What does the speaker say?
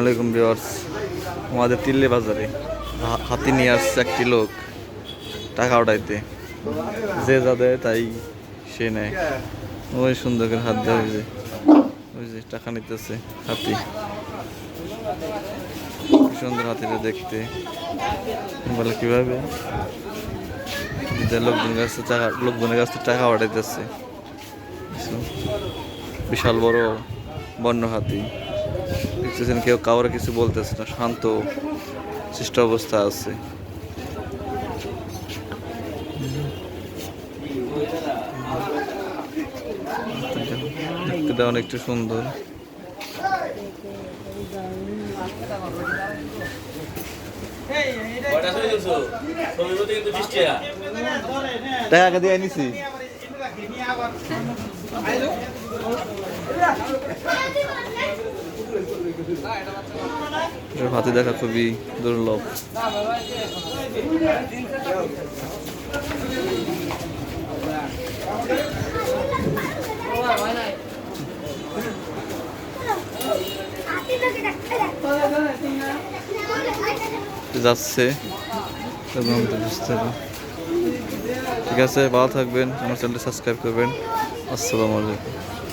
আলাইকুম ভিউয়ার্স। আমাদের তিল্লে বাজারে হাতি নিয়ে আসছে একটি লোক টাকা উঠাইতে। যে যা দেয় তাই সে নেয়। ওই সুন্দর করে হাত দেয় ওই যে ওই যে টাকা নিতেছে হাতি। সুন্দর হাতিটা দেখতে। বলে, কীভাবে? লোকজনের কাছে টাকা লোকজনের কাছে টাকা উঠাইতেছে। বিশাল বড় বন্য হাতি। দেখতেছেন কেউ কাউরে কিছু বলতেছে না শান্ত সৃষ্ট অবস্থা আছে। দেখতে অনেকটা সুন্দর। টাকা। দিয়ে নিছি হাতি দেখা খুবই দুর্লভ। যাচ্ছে। ঠিক আছে, ভালো থাকবেন, আমার চ্যানেলটি সাবস্ক্রাইব করবেন। আসসালামু আলাইকুম।